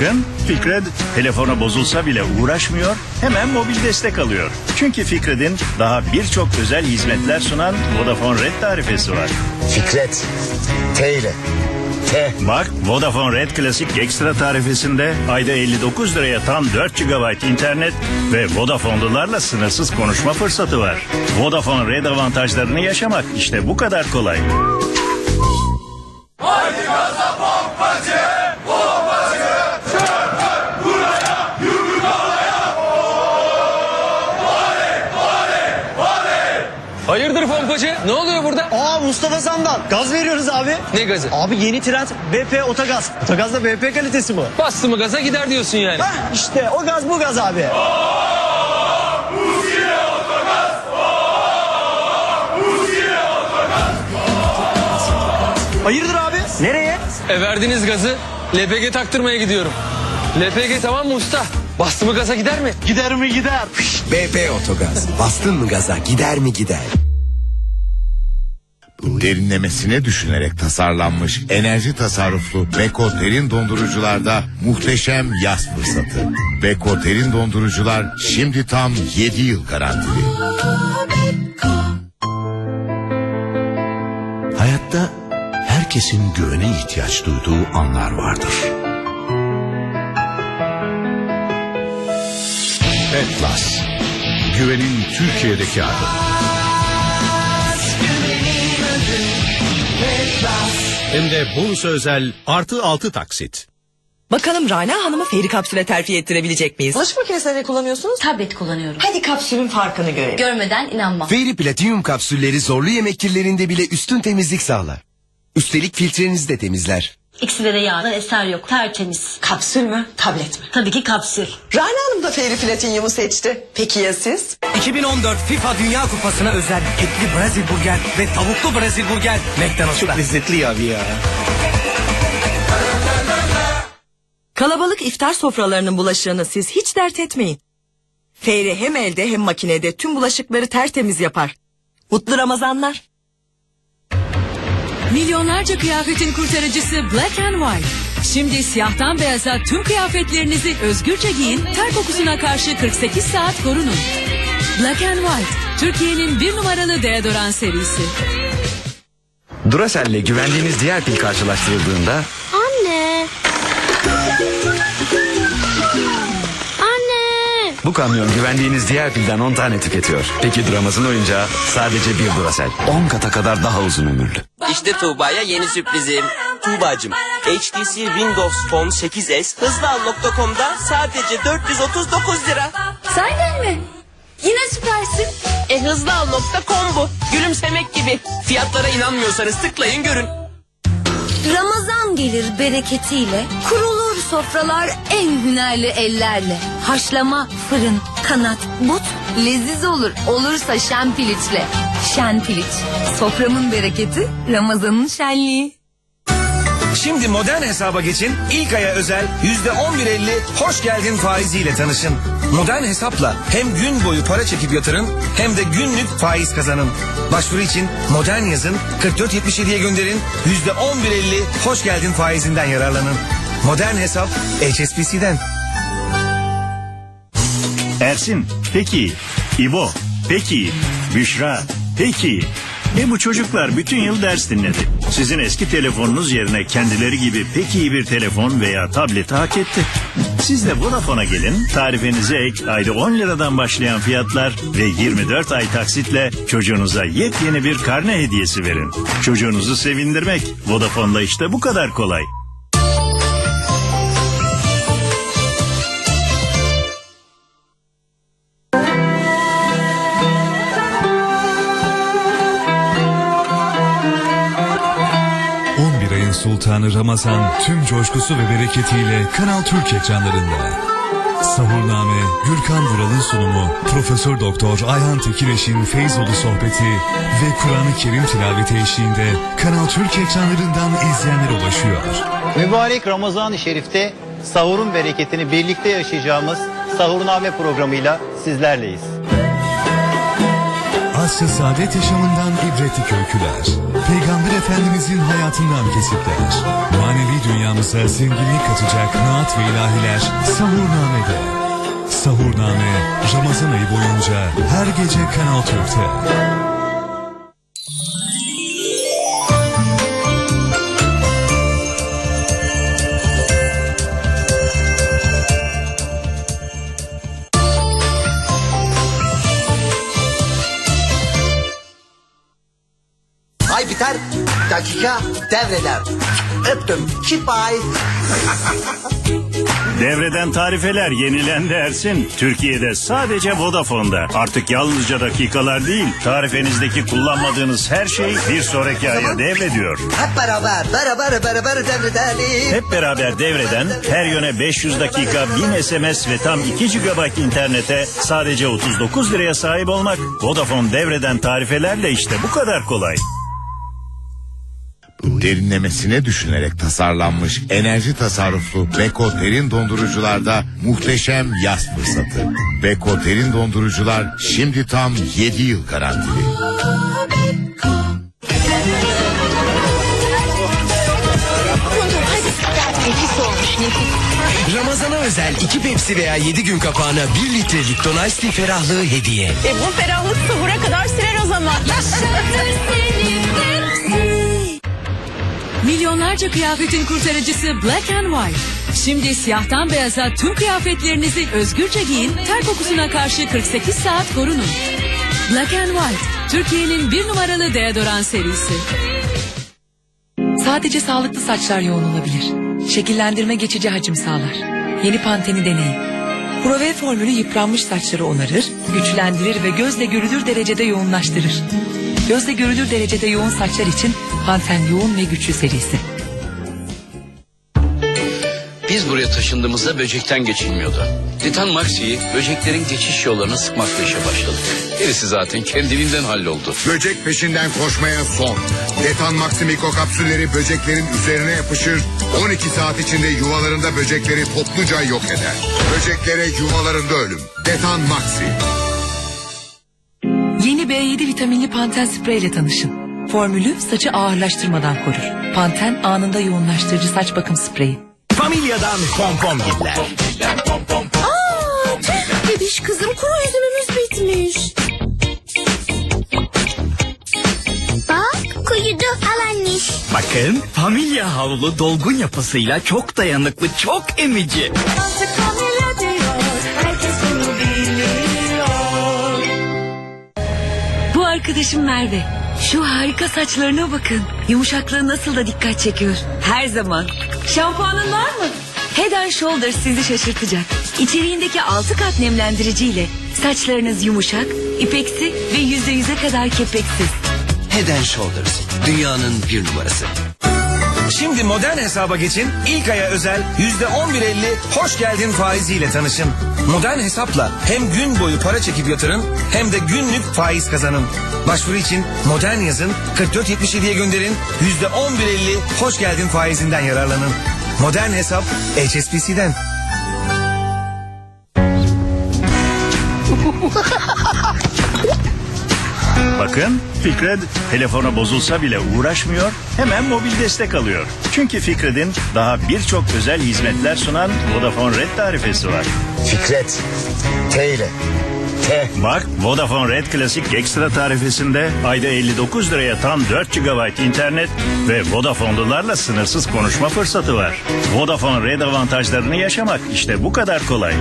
Bakın Fikret telefonu bozulsa bile uğraşmıyor, hemen mobil destek alıyor. Çünkü Fikret'in daha birçok özel hizmetler sunan Vodafone Red tarifesi var. Fikret. T ile. T. Bak Vodafone Red Klasik Ekstra tarifesinde ayda 59 liraya tam 4 GB internet ve Vodafone'lularla sınırsız konuşma fırsatı var. Vodafone Red avantajlarını yaşamak işte bu kadar kolay. Hayırdır pompacı? Ne oluyor burada? Aa Mustafa Sandal. Gaz veriyoruz abi. Ne gazı? Abi yeni trend BP Otogaz. Otogaz da BP kalitesi bu. Bastı mı gaza gider diyorsun yani. Hah işte o gaz bu gaz abi. Hayırdır abi? Nereye? E verdiniz gazı. LPG taktırmaya gidiyorum. LPG tamam mı usta? Bastı mı gaza gider mi? Gider mi gider? BP Otogaz. Bastın mı gaza gider mi gider. Derinlemesine düşünerek tasarlanmış enerji tasarruflu Beko derin dondurucularda muhteşem yaz fırsatı. Beko derin dondurucular şimdi tam 7 yıl garantili. Hayatta herkesin güvene ihtiyaç duyduğu anlar vardır. Petlas, güvenin Türkiye'deki adı. Hem de bonus özel artı altı taksit. Bakalım Rana Hanım'ı feri kapsüle terfi ettirebilecek miyiz? Bulaşık makinesini ne kullanıyorsunuz? Tablet kullanıyorum. Hadi kapsülün farkını görelim. Görmeden inanma. Fairy Platinum kapsülleri zorlu yemek kirlerinde bile üstün temizlik sağlar. Üstelik filtrenizi de temizler. İkisinde de yağdan eser yok. Tertemiz. Kapsül mü? Tablet mi? Tabii ki kapsül. Rana Hanım da Fairy Platinyum'u seçti. Peki ya siz? 2014 FIFA Dünya Kupası'na özel etli Brezilya burger ve tavuklu Brezilya burger McDonald's'ta. Çok lezzetli abi ya. Kalabalık iftar sofralarının bulaşığını siz hiç dert etmeyin. Feyri hem elde hem makinede tüm bulaşıkları tertemiz yapar. Mutlu Ramazanlar. Milyonlarca kıyafetin kurtarıcısı Black and White. Şimdi siyahtan beyaza tüm kıyafetlerinizi özgürce giyin, ter kokusuna karşı 48 saat korunun. Black and White, Türkiye'nin bir numaralı deodorant serisi. Duracell'le güvendiğiniz diğer pil karşılaştırıldığında Anne. Anne. bu kamyon güvendiğiniz diğer pilden 10 tane tüketiyor. Peki Duramaz'ın oyuncağı sadece bir Duracell. 10 kata kadar daha uzun ömürlü. İşte Tuğba'ya yeni sürprizim. Tuğba'cım, HTC Windows Phone 8s hızlıal.com'da sadece 439 lira. Sahiden mi? Yine süpersin. E hızlıal.com bu. Gülümsemek gibi. Fiyatlara inanmıyorsanız tıklayın görün. Ramazan gelir bereketiyle. Kurulur sofralar en hünerli ellerle. Haşlama, fırın, kanat, but leziz olur. Olursa şen piliçle. Şen piliç. Soframın bereketi, Ramazan'ın şenliği. Şimdi modern hesaba geçin. İlk aya özel yüzde on bir elli hoş geldin faiziyle tanışın. Modern hesapla hem gün boyu para çekip yatırın hem de günlük faiz kazanın. Başvuru için modern yazın 4477'ye gönderin. Yüzde on bir elli hoş geldin faizinden yararlanın. Modern hesap HSBC'den. Ersin, peki. İbo, peki. Büşra, peki. E bu çocuklar bütün yıl ders dinledi. Sizin eski telefonunuz yerine kendileri gibi pek iyi bir telefon veya tableti hak etti. Siz de Vodafone'a gelin, tarifenize ek ayda 10 liradan başlayan fiyatlar ve 24 ay taksitle çocuğunuza yepyeni bir karne hediyesi verin. Çocuğunuzu sevindirmek Vodafone'da işte bu kadar kolay. Sultanı Ramazan tüm coşkusu ve bereketiyle Kanal Türk ekranlarında. Sahurname Gürkan Vural'ın sunumu Profesör Doktor Ayhan Tekireş'in Feyzolu sohbeti ve Kur'an-ı Kerim tilaveti eşliğinde Kanal Türk ekranlarından izleyenlere ulaşıyor. Mübarek Ramazan-ı Şerif'te sahurun bereketini birlikte yaşayacağımız Sahurname programıyla sizlerleyiz. Asya saadet yaşamından ibretlik öyküler. Peygamber Efendimizin hayatından kesitler. Manevi dünyamıza zenginlik katacak naat ve ilahiler Sahurname'de. Sahurname Ramazan ayı boyunca her gece Kanal Türk'te. Ay biter. Dakika devreder. Öptüm. Çipay. Devreden tarifeler yenilendi Ersin. Türkiye'de sadece Vodafone'da. Artık yalnızca dakikalar değil, tarifenizdeki kullanmadığınız her şey bir sonraki aya devrediyor. Hep beraber beraber beraber devredelim. Hep beraber devreden her yöne 500 dakika, 1000 SMS ve tam 2 GB internete sadece 39 liraya sahip olmak Vodafone devreden tarifelerle işte bu kadar kolay. Derinlemesine düşünerek tasarlanmış enerji tasarruflu Beko derin dondurucularda muhteşem yaz fırsatı. Beko derin dondurucular şimdi tam 7 yıl garantili. Nefis olmuş nefis. Ramazana özel 2 Pepsi veya 7 gün kapağına 1 litrelik Don Ice ferahlığı hediye. E bu ferahlık sahura kadar sürer o zaman. Milyonlarca kıyafetin kurtarıcısı Black and White. Şimdi siyahtan beyaza tüm kıyafetlerinizi özgürce giyin, ter kokusuna karşı 48 saat korunun. Black and White, Türkiye'nin bir numaralı deodorant serisi. Sadece sağlıklı saçlar yoğun olabilir. Şekillendirme geçici hacim sağlar. Yeni Panten'i deneyin. Prove formülü yıpranmış saçları onarır, güçlendirir ve gözle görülür derecede yoğunlaştırır. Gözle görülür derecede yoğun saçlar için Panten yoğun ve güçlü serisi. Biz buraya taşındığımızda böcekten geçilmiyordu. Titan Maxi'yi böceklerin geçiş yollarını sıkmakla işe başladık. Gerisi zaten kendiliğinden halloldu. Böcek peşinden koşmaya son. Detan Maximiko kapsülleri böceklerin üzerine yapışır. 12 saat içinde yuvalarında böcekleri topluca yok eder. Böceklere yuvalarında ölüm. Detan Maxi. Yeni B7 vitaminli Panten sprey ile tanışın. Formülü saçı ağırlaştırmadan korur. Panten anında yoğunlaştırıcı saç bakım spreyi. Familyadan pompom giller. Bebiş kızım kuru üzümümüz bitmiş. Bak kuyudu alanmış. Bakın familya havlu dolgun yapısıyla çok dayanıklı, çok emici. Bu arkadaşım Merve. Şu harika saçlarına bakın. Yumuşaklığı nasıl da dikkat çekiyor. Her zaman. Şampuanın var mı? Head and Shoulders sizi şaşırtacak. İçeriğindeki 6 kat nemlendiriciyle saçlarınız yumuşak, ipeksi ve yüzde yüze kadar kepeksiz. Head and Shoulders. Dünyanın bir numarası. Şimdi modern hesaba geçin. İlk aya özel yüzde on bir elli hoş geldin faiziyle tanışın. Modern hesapla hem gün boyu para çekip yatırın hem de günlük faiz kazanın. Başvuru için modern yazın 4477'ye gönderin. Yüzde on bir elli hoş geldin faizinden yararlanın. Modern hesap HSBC'den. Bakın Fikret telefona bozulsa bile uğraşmıyor, hemen mobil destek alıyor. Çünkü Fikret'in daha birçok özel hizmetler sunan Vodafone Red tarifesi var. Fikret. T ile. T. Bak Vodafone Red Klasik Ekstra tarifesinde ayda 59 liraya tam 4 GB internet ve Vodafone'lularla sınırsız konuşma fırsatı var. Vodafone Red avantajlarını yaşamak işte bu kadar kolay.